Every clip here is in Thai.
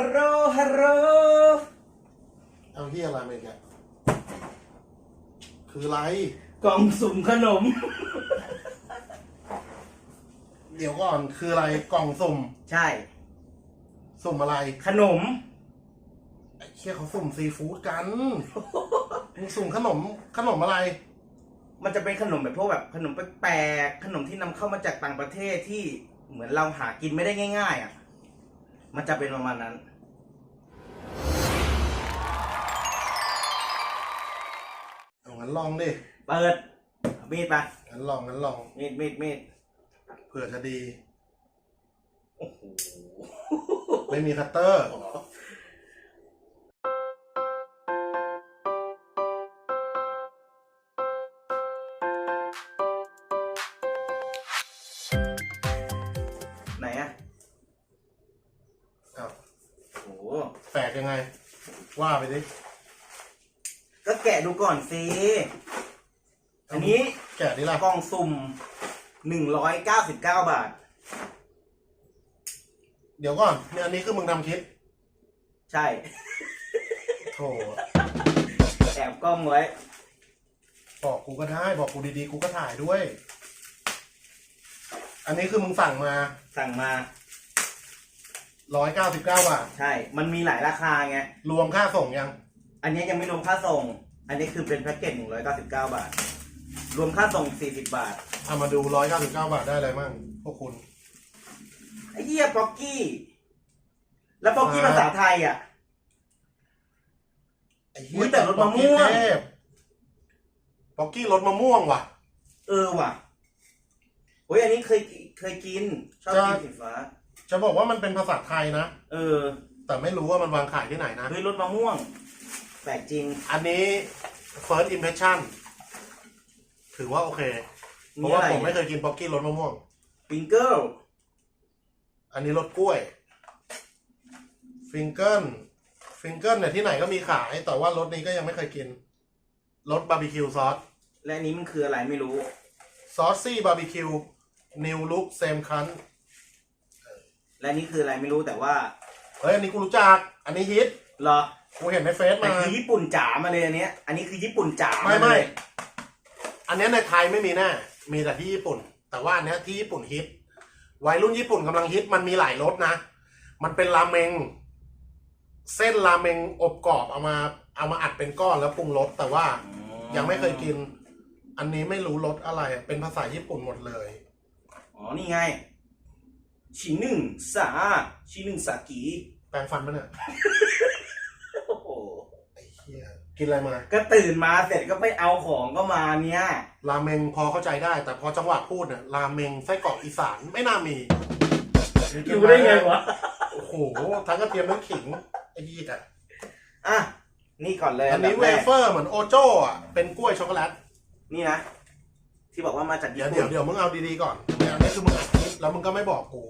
ฮัลโหลฮัลโหลเอาที่อะไรมาอีกอะคืออะไร กล่องสุ่มขนม เดี๋ยวก่อนคืออะไรกล่องสุ่มใช่ สุ่มอะไรขนม ไอ้เชี่ยเขาสุ่มซีฟู้ดกันมึงสุ่มขนมขนมอะไร มันจะเป็นขนมแบบพวกแบบขนมแปลกๆขนมที่นำเข้ามาจากต่างประเทศที่เหมือนเราหากินไม่ได้ง่าย ๆ อะ มันจะเป็นประมาณนั้น เอางั้นลองดิเปิดเอามีดไปงั้นลองงั้นลองมีดมีดมีดเผื่อจะดี โอ้โหไม่มีคัตเตอร์ ไหนอะ อ้าว โอ้โห แปลกยังไง ว่าไปดิก็แกะดูก่อนสิอันนี้แกะดิล่ะกล่องสุ่มหนึ่งร้อยเก้าสิบเก้าบาท เดี๋ยวก่อนเนี่ยอันนี้คือมึงทำคลิปใช่ โถแอบกล้องไว้ บอกกูก็ได้บอกกูดีๆ กูก็ถ่ายด้วย อันนี้คือมึงสั่งมาสั่งมา ร้อยเก้าสิบเก้าบาท ใช่ มันมีหลายราคาไง รวมค่าส่งยัง อันนี้ยังไม่รวมค่าส่ง อันนี้คือเป็นแพ็กเกจหนึ่งร้อยเก้าสิบเก้าบาท รวมค่าส่งสี่สิบบาท เอามาดูร้อยเก้าสิบเก้าบาทได้อะไรมั่งพวกคุณ ไอ้เหี้ยป๊อกกี้ แล้วป๊อกกี้ครับภาษาไทยอะ ไอ้อุ๊ยแต่รสมะม่วง ป๊อกกี้เทพป๊อกกี้รสมะม่วงว่ะ เออว่ะโอ้ยอันนี้เคยเคยกิน ชอบกินจะ สีฟ้า จะบอกว่ามันเป็นภาษาไทยนะ เออ แต่ไม่รู้ว่ามันวางขายที่ไหนนะ เฮ้ยรสมะม่วง แปลกจริง อันนี้ first impression ถือว่าโอเค เพราะว่าผมไม่เคยกินป๊อกกี้รสมะม่วง ปิงเกิล อันนี้รสกล้วย ฟิงเกิล ฟิงเกิลเนี่ยที่ไหนก็มีขาย แต่ว่ารสนี้ก็ยังไม่เคยกิน รสบาร์บีคิวซอส และอันนี้มันคืออะไรไม่รู้ ซอสซี่บาร์บีคิว นิวลุกเซมคัน และอันนี้คืออะไรไม่รู้แต่ว่าเฮ้ยอันนี้กูรู้จัก อันนี้ฮิตเหรอกูเห็นในเฟซแต่มาคือญี่ปุ่นจ๋ามาเลยอันเนี้ย อันนี้คือญี่ปุ่นจ๋าไม่าไม่เลยอันเนี้ยในไทยไม่มีแน่มีแต่ที่ญี่ปุ่น แต่ว่าอันเนี้ยที่ญี่ปุ่นฮิตวัยรุ่นญี่ปุ่นกำลังฮิตมันมีหลายรสนะ มันเป็นราเมง เส้นราเมงอบกรอบเอามา เอามาอัดเป็นก้อนแล้วปรุงรสแต่ว่ายังไม่เคยกิน อันนี้ไม่รู้รสอะไรเป็นภาษาญี่ปุ่นหมดเลย อ๋อนี่ไง ชิหนึ่งสาชิหนึ่งสากีแปรงฟันปะเนี่ยโอ้โหไอ้เหี้ยกินอะไรมา ก็ตื่นมาเสร็จก็ไปเอาของก็มาเนี่ยราเมงพอเข้าใจได้ แต่พอจังหวะพูดเนี่ยราเมงไส้กรอกอีสานไม่น่ามีอยู่ได้ไงวะโอ้โหทั้งกระเทียมทั้งขิงไอ้ยี่อะอะนี่ก่อนเลยอันนี้ดับเวแรกเฟอร์เหมือนโอโจ้อะเป็นกล้วยช็อกโกแลตนี่นะ ที่บอกว่ามาจากเดี๋ญี่ยวปุ่เดี๋ยวนเดี๋ยวมึงเอาดีๆก่อนอันนี้คือมึงอัดคลิปแล้วมึงก็ไม่บอกกู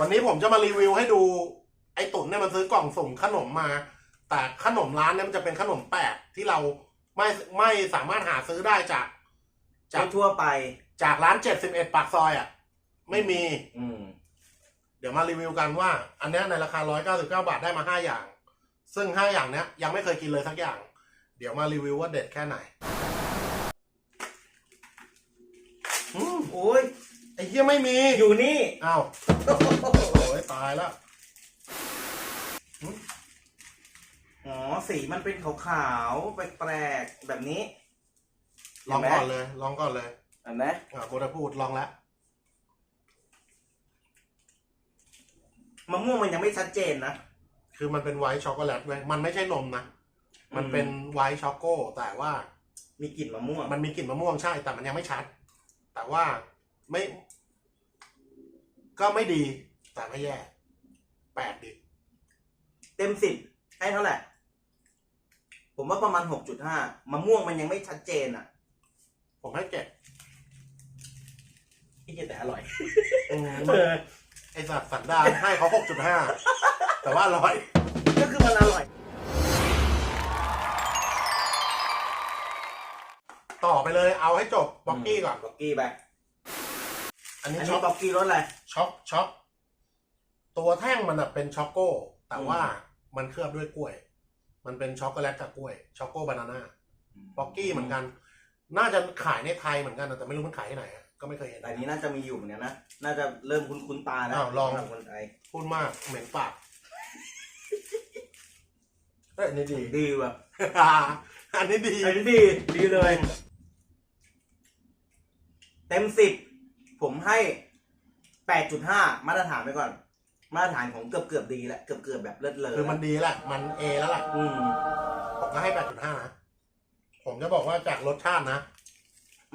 วันนี้ผมจะมารีวิวให้ดู ไอ้ตุ๋นเนี่ยมันซื้อกล่องส่งขนมมา แต่ขนมร้านเนี่ยมันจะเป็นขนมแปลกที่เราไม่ไม่สามารถหาซื้อได้จาก จากทั่วๆไป จากร้านเจ็ดสิบเอ็ดปากซอยอะ ไม่มี อืม เดี๋ยวมารีวิวกันว่า อันเนี้ยในราคา 199 บาทได้มา 5 อย่าง ซึ่ง 5 อย่างเนี้ยยังไม่เคยกินเลยสักอย่าง เดี๋ยวมารีวิวว่าเด็ดแค่ไหนอืมโอ้ยไอ้เหี้ยไม่มี อยู่นี่ อ้าวโอ้ยตายแล้วอ๋อ สีมันเป็นขาวๆแปลกๆแบบนี้ลองก่อนเลย ลองก่อนเลยเห็นไหมอ่าโบได้พูดลองแล้วมะม่วงมันยังไม่ชัดเจนนะ คือมันเป็นไวท์ช็อกโกแลตเว้ยมันไม่ใช่นมนะ มันเป็นไวท์ช็อกโกแต่ว่ามีกลิ่นมะม่วงมันมีกลิ่นมะม่วงใช่ แต่มันยังไม่ชัด แต่ว่าไม่ ก็ไม่ดี แต่ไม่แย่แปดดิเต็มสิบให้เท่าไหร่ ผมว่าประมาณหกจุดห้ามะม่วงมันยังไม่ชัดเจนอะ ผมให้เจ็ดที่แต่อร่อยอืมเออไอสัตว์สันดานให้เขาหกจุดห้าแต่ว่าอร่อย ก็คือมันอร่อย ต่อไปเลยเอาให้จบบ็อกกี้ก่อน บ็อกกี้ไป อันนี้อันช็นี้อกบ็อกกี้รสอะไร ช็อกช็อกตัวแท่งมันอะเป็นช็อกโก้ แต่ว่ามันเคลือบด้วยกล้วย มันเป็นช็อกโกแลตกับกล้วยช็อกโกบานาน่าบ็อกกี้เหมือนกัน น่าจะขายในไทยเหมือนกันนะแต่ไม่รู้มันขายที่ไหนอะก็ไม่เคยเห็น แต่อันนี้น่าจะมีอยู่เหมือนกันนะ น่าจะเริ่มคุ้นๆตาแล้วอ้าวลอง สำหรับคนไทยพูดมากเหม็นปากเอ้ยอันนี้ดี ดีว่ะ อันนี้ดี อันนี้ดี ดีเลยเต็ม สิบผมให้แปดจุดห้ามาตรฐานไปก่อน มาตรฐานของเกือบเกือบๆดีแล้วเกือบเกือบๆแบบเลิศเลยคือมันดีแหละ มันเอแล้วแหละอืมผมก็ให้8.5นะ ผมจะบอกว่าจากรสชาตินะ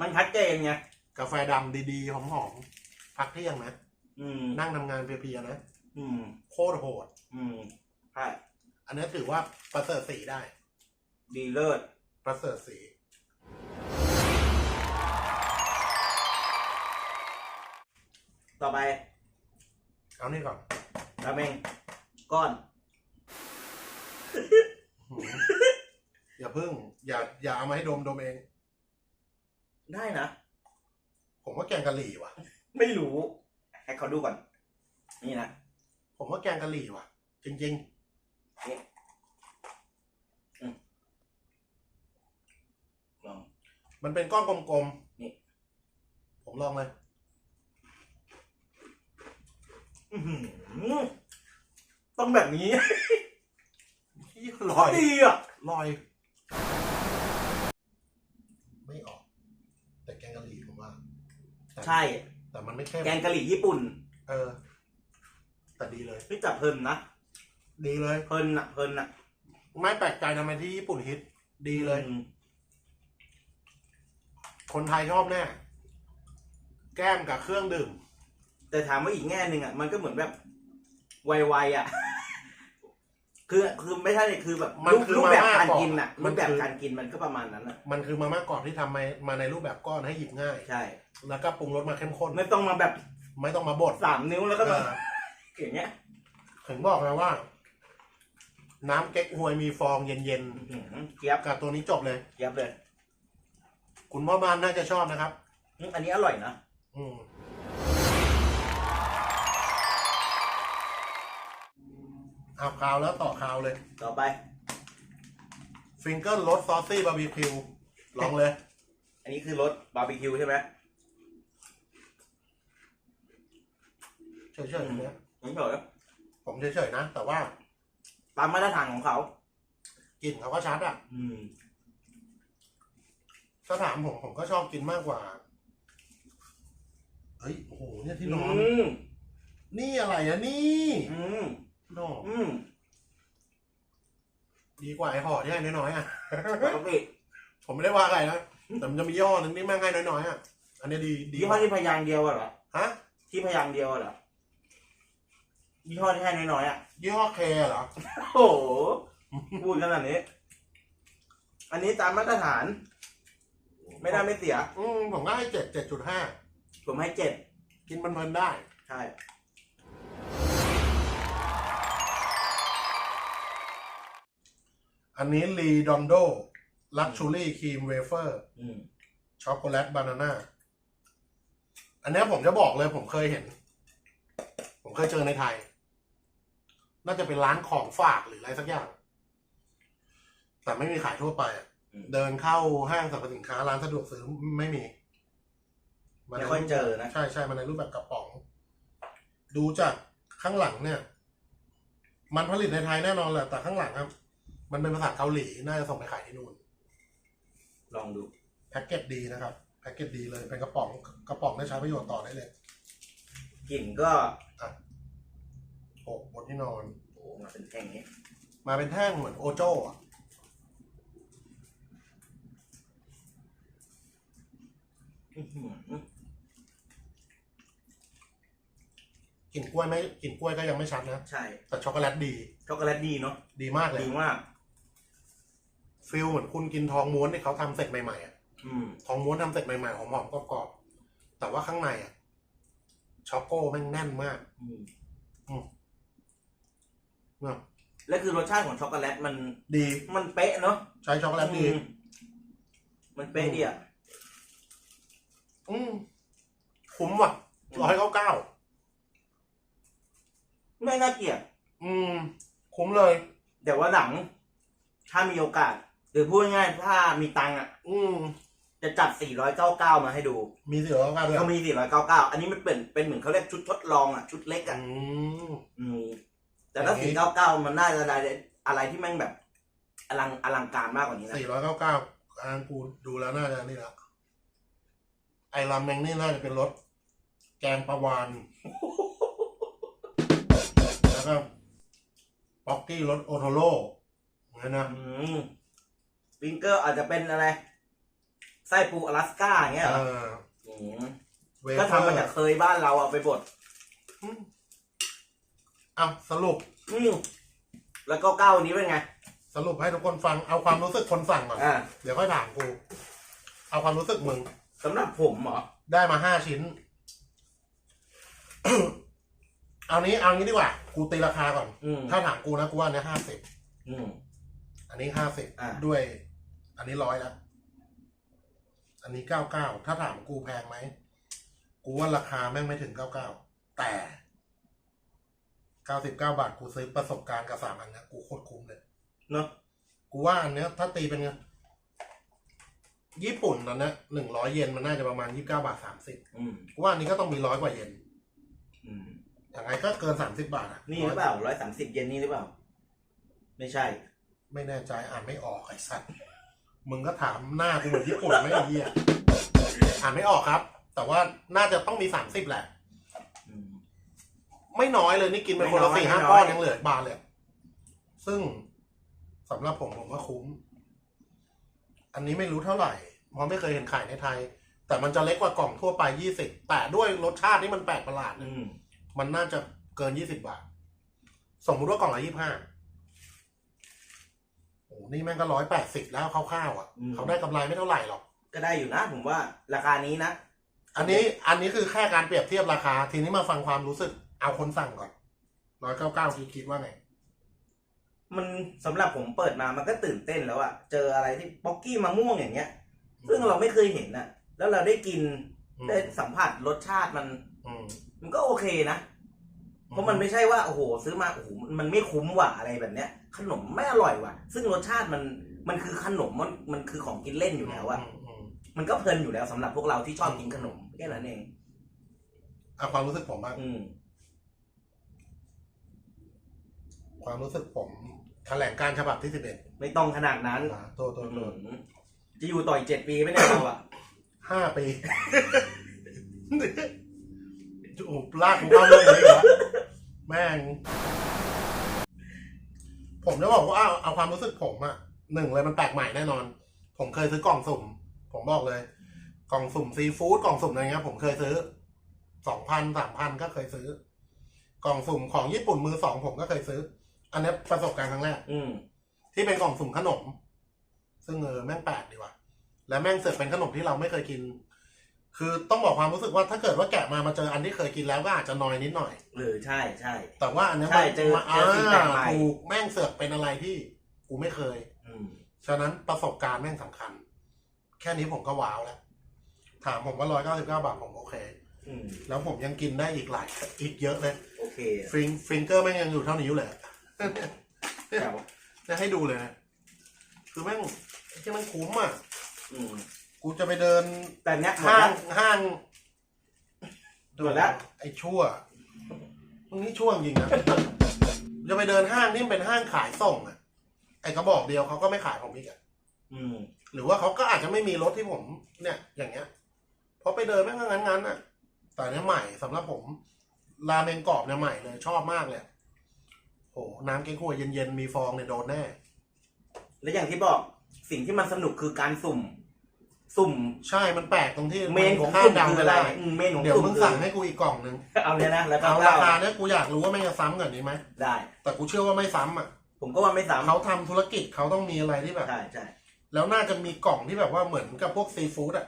มันชัดเจนไงกาแฟดำดีๆหอมๆพักเที่ยงนะ อืมนั่งทำงานเพลียๆนะ อืม โคตรโหด อืมใช่อันนี้ถือว่าประเสริฐสีได้ ดีเลิศประเสริฐสี ต่อไปเอานี่ก่อนราเมงก้อน หืมอย่าพึ่ง อย่าอย่าเอามาให้ดมดมเอง ได้นะ ผมว่าแกงกะหรี่ว่ะ ไม่รู้ ให้เขาดูก่อน นี่นะผมว่าแกงกะหรี่ว่ะ จริง ลอง ๆ มันเป็นก้อนกลมนี่ ๆ ผมลองเลย อื้อหือ ต้องแบบนี้ลอยดีอะลอย ไม่ออก แต่แกงกะหรี่ผมว่าแต่ใช่ แต่มันไม่เข้มแกงกะหรี่ญี่ปุ่น เออ แต่ดีเลยพี่จับเพลินนะดีเลย เพลินอะเพลินอะไม่แปลกใจทำไมที่ญี่ปุ่นฮิต ดีเลยอืมคนไทยชอบแน่ แก้มกับเครื่องดื่ม แต่ถามว่าอีกแง่หนึ่งอะมันก็เหมือนแบบไวๆอะ คือคือไม่ใช่คือแบบมันรูปคือรูปแบบมาม่าการกรอบกินอะมัรูนปแบบคือ การกินมันก็ประมาณนั้นอะ มันคือมาม่ากรอบที่ทำมามาในรูปแบบก้อนให้หยิบง่าย ใช่ แล้วก็ปรุงรสมาเข้มข้น ไม่ต้องมาแบบไม่ต้องมาบดสามนิ้วแล้วก็เอมาออย่างเงี้ยถึงบอกนะว่า น้ำเก๊กฮวยมีฟองเย็นอื้อหือเกียบๆกับตัวนี้จบเลยเกียบเลยคุณพ่อบ้านน่าจะชอบนะครับ อืมอันนี้อร่อยนะ อืม เอาคราวแล้วต่อคราวเลย ต่อไป ฟิงเกิลรสซอสซี่บาร์บีคิวลองเลย อันนี้คือรสบาร์บีคิวใช่ไหมเฉยๆเนี่ยผมเฉยผมเฉยๆนะ แต่ว่าตามมาตรฐานของเขา กลิ่นเขาก็ชัดอะ อืม ถ้าถามผมผมก็ชอบกินมากกว่า เฮ้ย โอ้โห เนี่ยที่นอน อืม นี่อะไรอะนี่ อืม นออืมดีกว่าไอ้ห่อที่ให้น้อยๆอะ ปกติผมไม่ได้ว่าใครนะ แต่มันจะมีย่ห้อหนึ่งที่แม่งให้น้อยๆอะ อันนี้ดีดียี่ห้อที่พยางค์เดียวอะเหรอฮะ ที่พยางค์เดียวอะเหรอยี่ห้อที่ให้น้อยๆอะยี่ห้อเคเหรอ โอ้โหพูดขนาดนี้ อันนี้ตามมาตรฐาน ไม่ได้ไม่เสีย อืมผมก็ให้เจ็ดเจ็ดจุดห้าผมให้เจ็ดกินเพลินๆได้ ใช่ อันนี้ลีดอนโดลักชูรี่ครีมเวเฟอร์อืมช็อกโกแลตบานาน่าอันเนี้ยผมจะบอกเลยผมเคยเห็น ผมเคยเจอในไทย น่าจะเป็นร้านของฝากหรืออะไรสักอย่าง แต่ไม่มีขายทั่วไปอะเดินเข้าห้างสรรพสินค้าร้านสะดวกซื้อไม่มี ไม่ค่อยเจอนะ ใช่ใช่มันในรูปแบบกระป๋อง ดูจากข้างหลังเนี่ย มันผลิตในไทยแน่นอนแหละแต่ข้างหลังครับ มันเป็นภาษาเกาหลีน่าจะส่งไปขายที่นู่น ลองดู แพ็กเกจดีนะครับ แพ็กเกจดีเลย เป็นกระป๋อง กระป๋องได้ใช้ประโยชน์ต่อได้เลยกลิ่นก็โอ้บนที่นอน โอ้มาเป็นแท่งนี้มาเป็นแท่งเหมือนโอโจ้อะอื้อหือกลิ่นกล้วยไม่กลิ่นกล้วยก็ยังไม่ชัดนะ ใช่ แต่ช็อกโกแลตดี ช็อกโกแลตดีเนาะ ดีมากเลย ดีมาก ฟิลเหมือนคุณกินทองม้วนที่เขาทำเสร็จใหม่ๆอะอืมทองม้วนทำเสร็จใหม่ๆหอมๆกรอบๆแต่ว่าข้างในอะช็อกโก้แม่งแน่นมาก อืมเนอะและคือรสชาติของช็อกโกแลตมันดี มันเป๊ะเนาะใช้ช็อกโกแลตดีอืมมันเป๊ะดีอะอืมคุ้มว่ะร้อยเก้าเก้าไม่น่าเกลียดอืม คุ้มเลยแต่ว่าหลัง ถ้ามีโอกาส หรือพูดง่ายๆถ้ามีตังค์อะ อืมจะจัด 499 มาให้ดู มีสี่ร้อยเก้าด้วยเขามี 499 อันนี้มันเป็นเป็นเหมือนเขาเรียกชุดทดลองอะ ชุดเล็กอะอืม อืมแต่ถ้า อย่างนี้ 499 มันน่าจะได้อะไรที่แม่งแบบ อลังอลังการมากกว่านี้นะ สี่ร้อยเก้าเก้าอ่านกูดูแล้วน่าจะนี่ละไอ้รามเมงนี่น่าจะเป็นรสแกงปลาวาน แล้วก็ป๊อกกี้รสโอโทโร่เหมือนนะ อืม ฟิงเกอร์อาจจะเป็นอะไร ไส้ปูอลาสก้าอย่างเงี้ยเหรอเอออืมเวก็เฟอทำมาร์จากเคยบ้านเราเอาไปบดอืมเอาสรุปอืมแล้วก็เก้าวันนี้เป็นไง สรุปให้ทุกคนฟังเอาความรู้สึกคนสั่งก่อน อ่าเดี๋ยวค่อยถามกู เอาความรู้สึกมึง สำหรับผมเหรอ ได้มาห้าชิ้น เอานี้เอางี้ดีกว่า กูตีราคาก่อน อืมถ้าถามกูนะกูว่าอันเนี้ห้าสิบอืม อันนี้ห้าสิบอะด้วย อันนี้ร้อยแล้วอันนี้เก้าเก้าถ้าถามกูแพงไหม กูว่าราคาแม่งไม่ถึงเก้าเก้าแต่เก้าสิบเก้าบาทกูซื้อประสบการณ์กับสามอันเนี้ยกูโคตรคุ้มเลยเนาะกูว่าอันเนี้ย ถ้าตีเป็นเงินญี่ปุ่นตอนเนี้ยหนึ่งร้อยเยนมันน่าจะประมาณยี่สิบเก้าบาทสามสิบอืมกูว่าอันนี้ก็ต้องมีร้อยกว่าเยนอืมอย่างไรก็เกินสามสิบบาทอะนี่หรือเปล่าร้อยสามสิบเยนนี่หรือเปล่า ไม่ใช่ ไม่แน่ใจอ่านไม่ออกไอ้สัตว์ มึงก็ถามหน้ากูเหมือนญี่ปุ่นไม่ไอ้เหี้ยอ่านไม่ออกครับ แต่ว่าน่าจะต้องมีสามสิบแหละ อืม ไม่น้อยเลยนี่กินไปคนละไม่น้อยสี่ห้าไม่น้ก้ออยนยังเหลือบานเลย ซึ่งสำหรับผมผมว่าคุ้ม อันนี้ไม่รู้เท่าไหร่ เพราะไม่เคยเห็นขายในไทย แต่มันจะเล็กกว่ากล่องทั่วไปยี่สิบแต่ด้วยรสชาติที่มันแปลกประหลาด อืม มันน่าจะเกินยี่สิบาท สมมุติว่ากล่องละยี่ห้าโอ้ นี่แม่งก็ร้อยแปดสิบแล้วคร่าวๆอะเขาได้กำไรไม่เท่าไหร่หรอก ก็ได้อยู่นะ ผมว่าราคานี้นะ อันนี้อันนี้คือแค่การเปรียบเทียบราคา ทีนี้มาฟังความรู้สึกเอาคนสั่งก่อนร้อยเก้าเก้าคิดคิดว่าไง มันสำหรับผมเปิดมามันก็ตื่นเต้นแล้วอะเจออะไรที่ป๊อกกี้มะม่วงอย่างเงี้ย ซึ่งเราไม่เคยเห็นอะแล้วเราได้กินอืมได้สัมผัสรสชาติมัน อืมมันก็โอเคนะ เพราะมันไม่ใช่ว่าโอ้โหซื้อมาโอ้โหมันไม่คุ้มว่ะอะไรแบบเนี้ย ขนมไม่อร่อยว่ะ ซึ่งรสชาติมันมันคือขนมมันมันคือของกินเล่นอยู่แล้วอะมอืมมันก็เพลินอยู่แล้วสำหรับพวกเราที่ชอบกินขนมแค่นั้นเองเอาความรู้สึกผมบ้างอืมความรู้สึกผมแถลงการฉบับที่สิบเอ็ดไม่ต้องขนาดนั้นตัวตัวอืตัวมจะอยู่ต่ออีกเจ็ดปีไหมเนี่ยเราอะห้าปีโอ้โหลากกูเข้าเรื่องนี้เหรอ แม่ง ผมจะบอกว่าเอาเอาความรู้สึกผมอะหนึ่งเลยมันแปลกใหม่แน่นอน ผมเคยซื้อกล่องสุ่ม ผมบอกเลย กล่องสุ่มซีฟู้ดกล่องสุ่มอะไรเงี้ยผมเคยซื้อสองพันสามพันก็เคยซื้อ กล่องสุ่มของญี่ปุ่นมือสองผมก็เคยซื้อ อันนี้ประสบการณ์ครั้งแรกอืมที่เป็นกล่องสุ่มขนม ซึ่งเออแม่งแปลกดีว่ะและแม่งเสือกเป็นขนมที่เราไม่เคยกิน คือต้องบอกความรู้สึกว่าถ้าเกิดว่าแกะมามาเจออันที่เคยกินแล้วก็อาจจะนอยนิดหน่อย เออใช่ใช่ แต่ว่าอันเนี้ยใช่มันเจอมาเจอสิ่งแปลกใหม่ ถูกแม่งเสือกเป็นอะไรที่กูไม่เคย อืมฉะนั้นประสบการณ์แม่งสำคัญ แค่นี้ผมก็ว้าวแล้ว ถามผมว่าร้อยเก้าสิบเก้าบาทผมโอเค อืมแล้วผมยังกินได้อีกหลายอีกเยอะเลย โอเคฟิงฟิงเกอร์แม่งยังอยู่เท่านี้อยู่เลยแจ๋วจะให้ดูเลยนะ คือแม่งที่มันคุ้มอะ อืม กูจะไปเดินแต่เนี้ยหมดห้าแล้งวห้างหมดแล้ว ไอ้ชั่วมึงนี่ชั่วจริงนะจะไปเดินห้างนี่มันเป็นห้างขายส่งอะไอ้กระบอกเดียวเขาก็ไม่ขายผมอีกอะอืม หรือว่าเขาก็อาจจะไม่มีรถที่ผม เนี่ย อย่างเงี้ยเพราะไปเดินแม่งก็งั้นๆอะแต่เนี้ยใหม่สำหรับผมราเมงกรอบเนี่ยใหม่เลย ชอบมากเลยโอ้น้ำเก๊กฮวยเย็นๆมีฟองเนี่ยโดนแน่ และอย่างที่บอกสิ่งที่มันสนุกคือการสุ่ม สุ่มใช่มันแปลกตรงที่เมนของคาดสุ่มเดาคือไม่อะไรได้อืมเมนของเดี๋ยวสุ่มมึงคือสั่งให้กูอีกกล่องนึงเอาเนี่ยนะแล้วก็เอาเล่าราคาเนี่ยกูอยากรู้ว่าไม่งจะซ้ำกับนี้ไหมได้ แต่กูเชื่อว่าไม่ซ้ำอะ ผมก็ว่าไม่ซ้ำเขาทำธุรกิจเขาต้องมีอะไรที่แบบใช่ใช่แล้วน่าจะมีกล่องที่แบบว่าเหมือนกับพวกซีฟู้ดอะ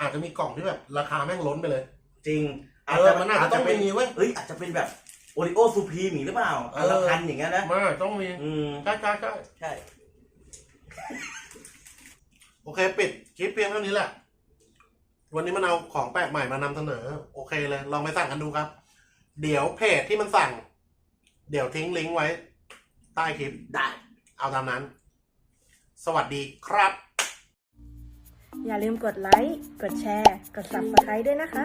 อาจจะมีกล่องที่แบบราคาแม่งล้นไปเลย จริงเออมันอาจจะต้องเป็นมีเว้ยเอ้ยอาจจะเป็นแบบโอริโอซูพรีมหรือเปล่าเออัอนละพันอย่างเงี้ยนะมันอาจจะต้องมีอืมใช่ใช่ใช่ใช่ โอเค ปิดคลิปเพียงเท่านี้แหละ วันนี้มันเอาของแปลกใหม่มานำเสนอ โอเคเลย ลองไปสั่งกันดูครับ เดี๋ยวเพจที่มันสั่ง เดี๋ยวทิ้งลิงก์ไว้ ใต้คลิป ได้ เอาตามนั้น สวัสดีครับ อย่าลืมกดไลค์ กดแชร์ กด Subscribe ด้วยนะคะ